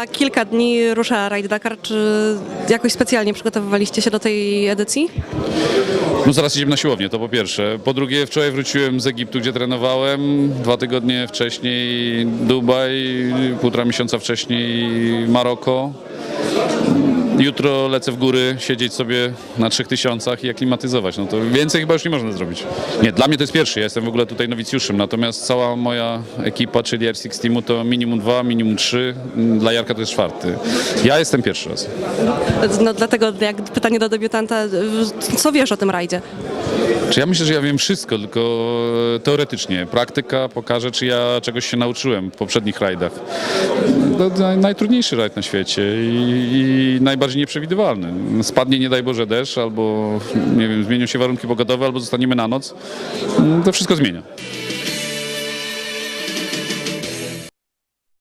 Za kilka dni rusza Raid Dakar. Czy jakoś specjalnie przygotowywaliście się do tej edycji? No zaraz idziemy na siłownię, to po pierwsze. Po drugie, wczoraj wróciłem z Egiptu, gdzie trenowałem. Dwa tygodnie wcześniej Dubaj, półtora miesiąca wcześniej Maroko. Jutro lecę w góry, siedzieć sobie na trzech tysiącach i aklimatyzować. No to więcej chyba już nie można zrobić. Nie, dla mnie to jest pierwszy, ja jestem w ogóle tutaj nowicjuszem, natomiast cała moja ekipa, czyli R6 Teamu to minimum dwa, minimum trzy, dla Jarka to jest czwarty. Ja jestem pierwszy raz. No dlatego jak pytanie do debiutanta, co wiesz o tym rajdzie? Czy ja myślę, że ja wiem wszystko, tylko teoretycznie. Praktyka pokaże, czy ja czegoś się nauczyłem w poprzednich rajdach. To naj- najtrudniejszy rajd na świecie i, i najbardziej nieprzewidywalny. Spadnie, nie daj Boże, deszcz, albo nie wiem, zmienią się warunki pogodowe, albo zostaniemy na noc. To wszystko zmienia.